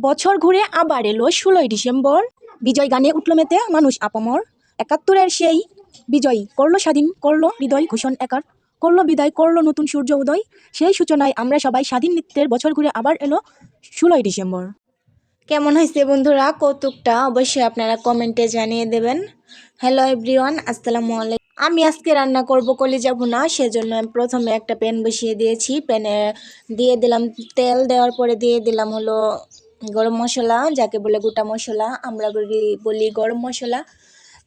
বছর ঘুরে আবার এলো ষোলোই ডিসেম্বর। বিজয় গানে উঠল মেতে মানুষ আপামর। একাত্তরের সেই বিজয় করল স্বাধীন, করল হৃদয় ঘোষণ একার। করল বিদায়, করল নতুন সূর্য উদয়। সেই সূচনায় আমরা সবাই স্বাধীন নৃত্যের বছর ঘুরে আবার এলো ষোলোই ডিসেম্বর। কেমন হয়েছে বন্ধুরা? কৌতুকটা অবশ্যই আপনারা কমেন্টে জানিয়ে দেবেন। হ্যালো এভরিওয়ান, আসসালামু আলাইকুম। আমি আজকে রান্না করব কলিজা না সেজন্য আমি প্রথমে একটা প্যান বসিয়ে দিয়েছি। প্যানে দিয়ে দিলাম তেল, দেওয়ার পরে দিয়ে দিলাম হলো গরম মশলা, যাকে বলে গোটা মশলা, আমরা বলি গরম মশলা।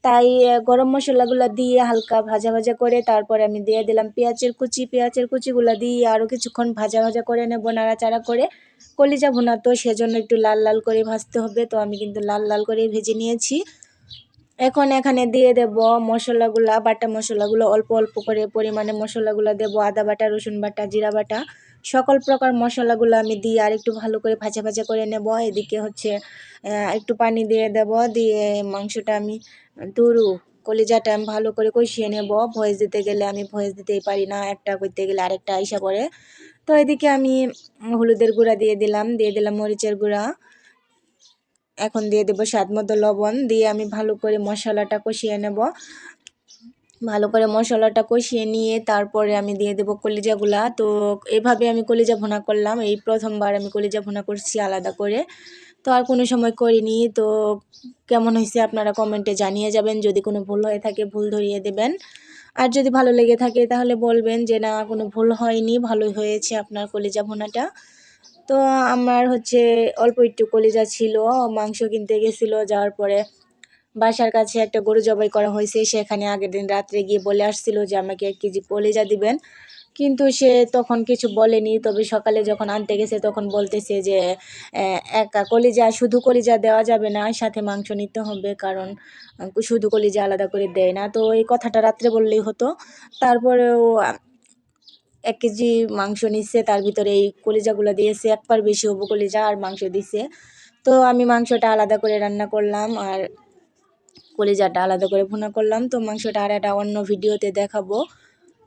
তাই গরম মশলাগুলো দিয়ে হালকা ভাজা ভাজা করে তারপরে আমি দিয়ে দিলাম পেঁয়াজের কুচি। পেঁয়াজের কুচিগুলো দিয়ে আরও কিছুক্ষণ ভাজা ভাজা করে নেব নাড়াচাড়া করে। কলিজা ভুনা তো সেজন্য একটু লাল লাল করে ভাজতে হবে, তো আমি কিন্তু লাল লাল করে ভেজে নিয়েছি। এখন এখানে দিয়ে দেব মশলাগুলা, বাটা মশলাগুলো অল্প অল্প করে পরিমাণে মশলাগুলো দেব, আদা বাটা, রসুন বাটা, জিরা বাটা। সকল প্রকার মশলাগুলো আমি দিয়ে আর একটু ভালো করে ভাজা ভাজা করে নেব। এদিকে হচ্ছে একটু পানি দিয়ে দেব। দিয়ে মাংসটা আমি তুরু কলিজাটা আমি ভালো করে কষিয়ে নেব। ভয়েস দিতে গেলে আমি ভয়েস দিতেই পারি না। একটা করতে গেলে আরেকটা আইসা পড়ে। তো এদিকে আমি হলুদের গুঁড়া দিয়ে দিলাম। দিয়ে দিলাম মরিচের গুঁড়া। এখন দিয়ে দেবো স্বাদ মতো লবণ। দিয়ে আমি ভালো করে মশলাটা কষিয়ে নেব। ভালো করে মশলাটা কষিয়ে নিয়ে তারপরে আমি দিয়ে দেবো কলিজাগুলা। তো এভাবে আমি কলিজা ভুনা করলাম। এই প্রথমবার আমি কলিজা ভুনা করছি আলাদা করে। তো আর কোনো সময় করিনি। তো কেমন হয়েছে আপনারা কমেন্টে জানিয়ে যাবেন। যদি কোনো ভুল হয়ে থাকে ভুল ধরিয়ে দেবেন। আর যদি ভালো লেগে থাকে তাহলে বলবেন যে, না, কোনো ভুল হয়নি। ভালোই হয়েছে আপনার কলিজা ভোনাটা। তো আমার হচ্ছে অল্প একটু কলিজা ছিল। মাংস কিনতে গেছিল যাওয়ার পরে। বাসার কাছে একটা গরু জবাই করা হয়েছে। সেখানে আগের দিন রাত্রে গিয়ে বলে আসছিল যে, আমাকে এক কেজি কলিজা দিবেন। কিন্তু সে তখন কিছু বলেনি। তবে সকালে যখন আনতে গেছে, তখন বলতেছে যে একা কলিজা, শুধু কলিজা দেওয়া যাবে না, সাথে মাংস নিতে হবে, কারণ শুধু কলিজা আলাদা করে দেয় না। তো এই কথাটা রাত্রে বললেই হতো। তারপরেও এক কেজি মাংস নিচ্ছে, তার ভিতরে এই কলিজাগুলো দিয়েছে। একবার বেশি হব কলিজা, আর মাংস দিছে তো আমি মাংসটা আলাদা করে রান্না করলাম, আর কলিজাটা আলাদা করে ভুনা করলাম, তো মাংসটা আর একটা অন্য ভিডিওতে দেখাবো।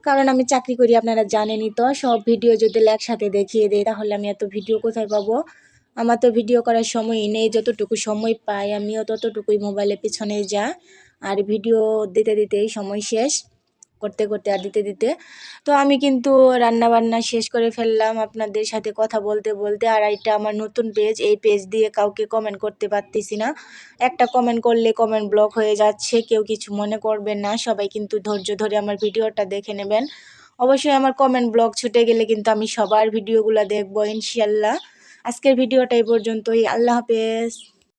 কারণ আমি চাকরি করি, আপনারা জানেনই তো, সব ভিডিও যদি একসাথে দেখিয়ে দেয় তাহলে আমি এত ভিডিও কোথায় পাবো? আমার তো ভিডিও করার সময় নেই, যতটুকু সময় পাই আমিও ততটুকুই মোবাইলের পিছনে যা আর ভিডিও দিতে দিতেই সময় শেষ। করতে করতে আর দিতে দিতে। তো আমি কিন্তু রান্না বান্না শেষ করে ফেললাম। আপনাদের সাথে কথা বলতে বলতে আর এটা আমার নতুন পেজ এই পেজ দিয়ে কাউকে কমেন্ট করতে পারতেছি না। একটা কমেন্ট করলে কমেন্ট ব্লক হয়ে যাচ্ছে, কেউ কিছু মনে করবেন না। সবাই কিন্তু ধৈর্য ধরে আমার ভিডিওটা দেখে নেবেন। অবশ্যই আমার কমেন্ট ব্লক ছুটে গেলে কিন্তু আমি সবার ভিডিওগুলো দেখব ইনশাল্লাহ আজকের ভিডিওটা এই পর্যন্তই। আল্লাহ হাফেজ।